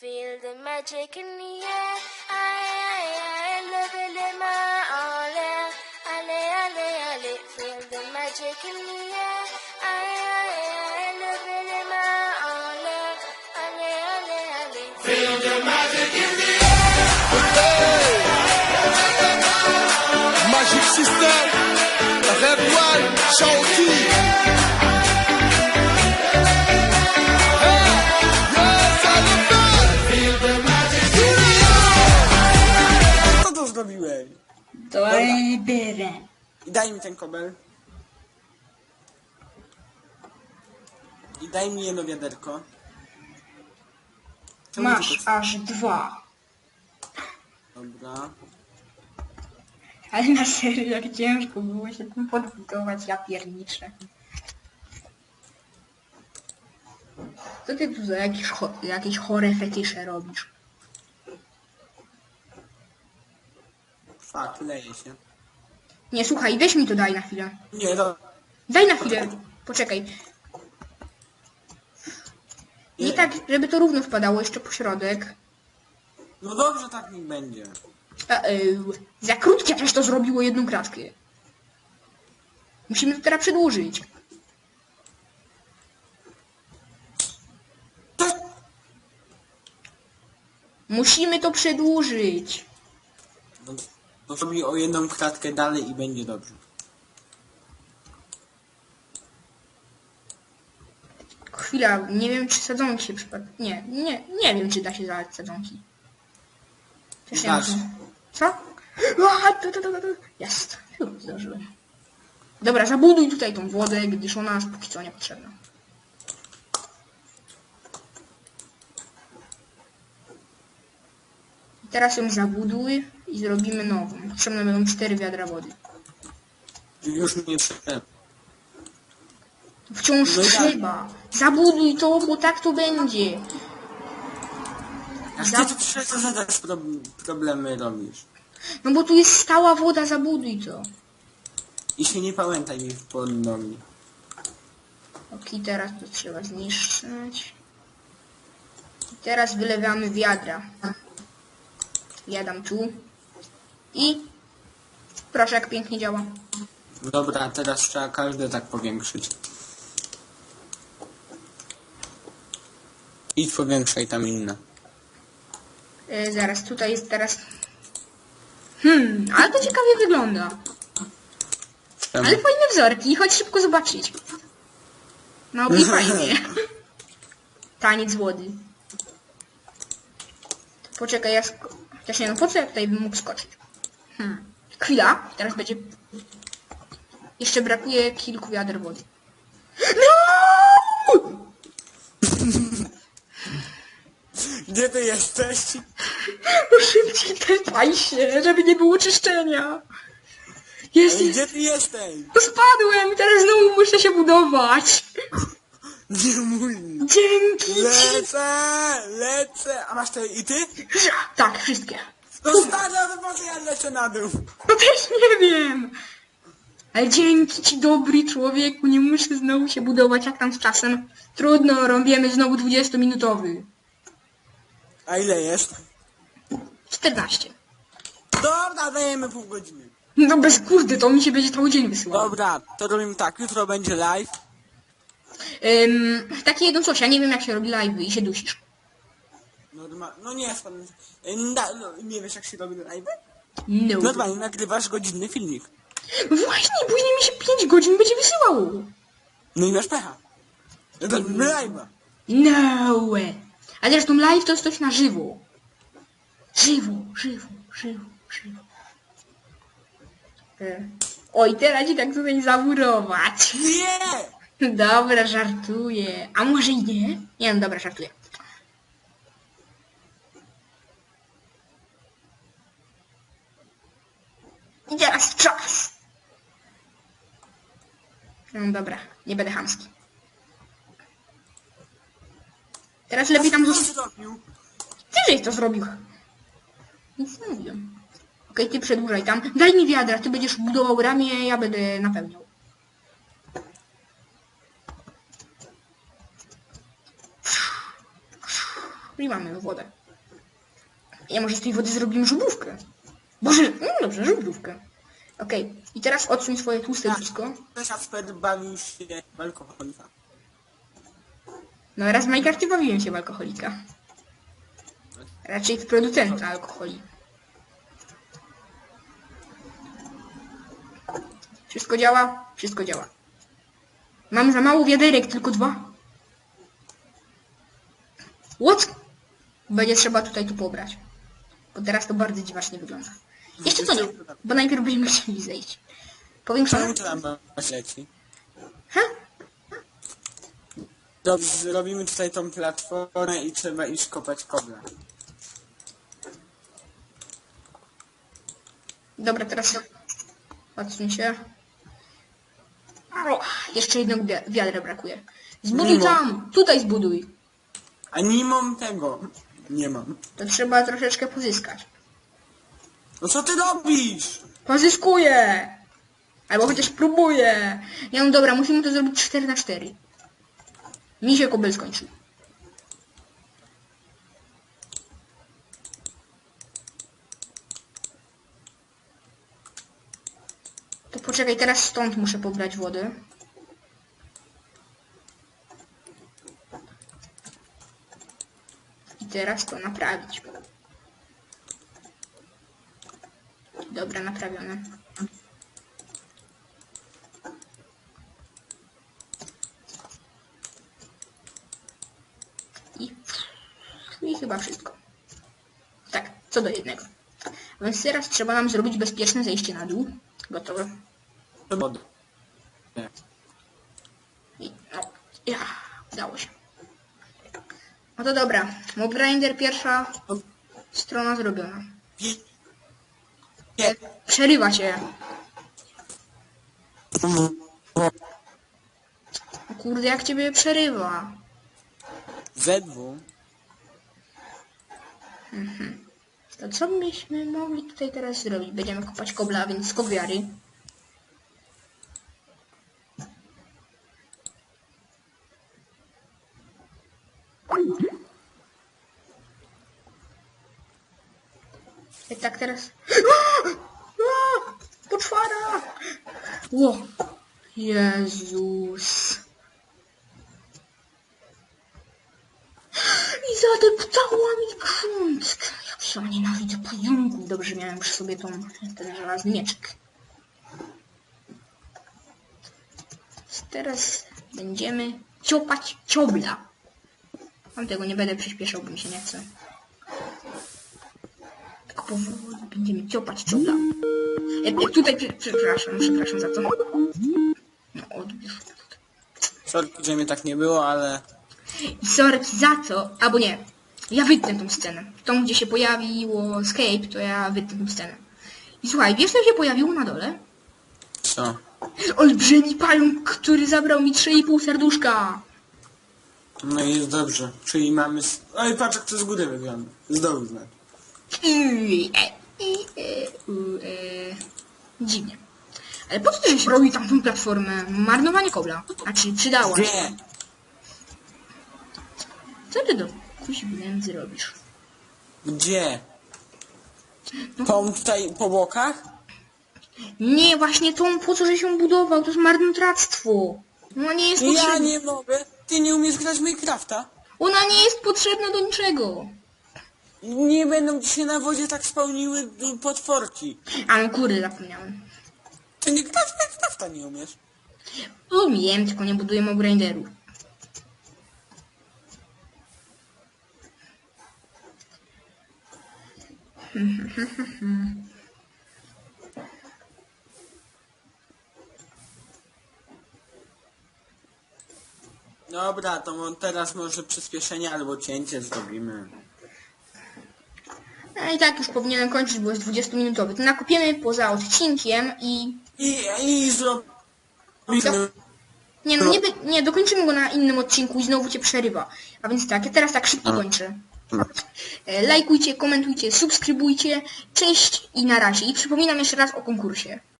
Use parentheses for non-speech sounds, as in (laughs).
Feel the magic in the air. Ay, ay, ay, love it my. Ale, ale, ale. Feel the magic in the air. Ay, ay, ay. Ale, ale, ale. Feel the magic in the air. Magic system. Red one, Chanty. I daj mi ten kobel. I daj mi jedno wiaderko. Czemu Masz tylko- aż dwa. Dobra. Ale na serio, jak ciężko było się tym podbudować, ja pierniczę. Co ty tu za jakieś, cho jakieś chore fetysze robisz? Fuck, leje się. Nie, słuchaj, weź mi to daj na chwilę. Nie, no. Daj na chwilę. Poczekaj. Nie tak, żeby to równo wpadało jeszcze po środek. No dobrze, tak niech będzie. A, za krótkie też to zrobiło jedną kratkę. Musimy to teraz przedłużyć. Musimy to przedłużyć. No, no zrobi o jedną kratkę dalej i będzie dobrze. Chwila, nie wiem czy sadzonki się przypadł. Nie, nie, nie wiem czy da się zalać sadzonki. Też nie Da wiem. się. Co? A, tu, tu, tu, tu. Jest. Zdążyłem. Dobra, zabuduj tutaj tą wodę, gdyż ona nas póki co niepotrzebna. Teraz ją zabuduj i zrobimy nową. Potrzebne będą cztery wiadra wody. Już nie trzeba. Wciąż No tak. trzeba. Zabuduj to, bo tak to będzie. A Za- ty tu zadać problemy robisz. No bo tu jest stała woda, zabuduj to. I się nie pamiętaj mi pod nogi. Ok, teraz to trzeba zniszczyć. I teraz wylewamy wiadra. Ja dam tu. I proszę, jak pięknie działa. Dobra, teraz trzeba każde tak powiększyć. Idź powiększaj tam inne. E, zaraz, tutaj jest teraz... Hmm, ale to ciekawie wygląda. Czemu? Ale fajne wzorki, chodź szybko zobaczyć. No i (laughs) fajnie. Taniec wody. Poczekaj, ja Też nie po co ja tutaj bym mógł skoczyć? Hmm. Chwila, teraz będzie... Jeszcze brakuje kilku wiader wody. No! (laughs) Gdzie ty jesteś? (laughs) No szybciej tepaj się, żeby nie było czyszczenia. Jest, Ej, gdzie ty jesteś? No spadłem, teraz znowu muszę się budować. Nie mój. Dzięki. Lecę, lecę. A masz te i ty? Tak, wszystkie. No stary, ale po co ja lecę na dół? No też nie wiem. Ale dzięki ci dobry człowieku, nie muszę znowu się budować jak tam z czasem. Trudno, robiemy znowu 20-minutowy. A ile jest? 14. Dobra, dajemy pół godziny. No bez kurde, to mi się będzie cały dzień wysyłało. Dobra, to robimy tak. Jutro będzie live. Ym, takie jedno coś, ja nie wiem jak się robi live i się dusisz. Norma... No nie, spadł. Na, no, nie wiesz jak się robi live? No. Normalnie nagrywasz godzinny filmik. Właśnie, później mi się 5 godzin będzie wysyłało. No i masz pecha. No to robimy live'a. No. A zresztą live to jest coś na żywo. Żywo, żywo, żywo, żywo. E. Oj, teraz ci tak tutaj zamurować. Nie! Dobra, żartuję. A może i nie? Nie no, dobra, żartuję. I teraz czas. No dobra, nie będę chamski. Teraz lepiej tam zostać. Ty żeś to zrobił. Nic nie mówię. Okej, ty przedłużaj tam. Daj mi wiadra, ty będziesz budował ramię, ja będę napełniał. I mamy wodę. Ja może z tej wody zrobimy żubrówkę. Boże, no dobrze, żubrówkę. Okej, i teraz odsuń swoje tłuste blisko. Kasper bawił się w alkoholika. No raz w Minecrafcie bawiłem się w alkoholika. Raczej w producenta alkoholi. Wszystko działa? Wszystko działa. Mam za mało wiaderek, tylko dwa. What? Będzie trzeba tutaj tu pobrać. Bo teraz to bardzo dziwacznie wygląda. Jeszcze to nie, bo najpierw będziemy musieli zejść. Powiększone? Czemu to tam leci? Ha? Dobrze, zrobimy tutaj tą platformę i trzeba iść kopać kobla. Dobra, teraz odsuń się. O, jeszcze jednego wi- wiadra brakuje. Zbuduj Mimo. tam! Tutaj zbuduj. A nie mam tego. Nie mam. To trzeba troszeczkę pozyskać. No co ty robisz? Pozyskuję! Albo chociaż próbuję. Ja no dobra, musimy to zrobić 4 na 4 Mi się kobel skończył. To poczekaj, teraz stąd muszę pobrać wodę. Teraz to naprawić. Dobra, naprawione. I, I chyba wszystko. Tak, co do jednego. Więc teraz trzeba nam zrobić bezpieczne zejście na dół. Gotowe. I, no, ja, udało się. No to dobra. Mob Grinder pierwsza strona zrobiona. Przerywa cię. O kurde, jak ciebie przerywa. ZW. To co byśmy mogli tutaj teraz zrobić? Będziemy kopać kobla, więc skok I tak teraz... Poczwara! Ło! Jezus! I zadeptała mi grunt. Jak się nienawidzę pająków. Dobrze miałem przy sobie tą, ten żelazny mieczek. Teraz będziemy ciopać ciobla. Mam tego nie będę przyspieszał, bo mi się nie chce. Powoli będziemy ciopać ciobla. E, e, tutaj, prze- przepraszam, przepraszam za to. No, odbierz. Sorry, że mnie tak nie było, ale... I sorki za co, albo nie. Ja wytnę tą scenę. Tą, gdzie się pojawiło escape, to ja wytnę tą scenę. I słuchaj, wiesz co się pojawiło na dole? Co? Olbrzymi pająk, który zabrał mi 3,5 serduszka. No i jest dobrze. Czyli mamy... s- Oj, patrz jak to z góry wygląda. Z dołu znaczy. I, e, i, e, u, e. Dziwnie. Ale po co ty żeś robił tamtą platformę? Marnowanie kobla. Znaczy, przydała się. Co ty do kuźby nędzy robisz? Gdzie? Tą tutaj po bokach? Nie, właśnie tą, po co że się budował, to jest marnotrawstwo. Ona nie jest Ja potrzebna. nie mogę. Ty nie umiesz grać w Minecrafta? Ona nie jest potrzebna do niczego. Nie będą ci się na wodzie tak spełniły y, potworki. A no kurde, zapomniałem. Ty grać w Minecrafta nie umiesz. Umiem, tylko nie buduję mob. Dobra, to mo- teraz może przyspieszenie albo cięcie zrobimy. No i tak już powinienem kończyć, bo jest 20-minutowy. To nakopiemy poza odcinkiem i... I, i zrobimy... Nie no, nie, by- nie, dokończymy go na innym odcinku i znowu cię przerywa. A więc tak, ja teraz tak szybko kończę. E, Lajkujcie, komentujcie, subskrybujcie. Cześć i na razie. I przypominam jeszcze raz o konkursie.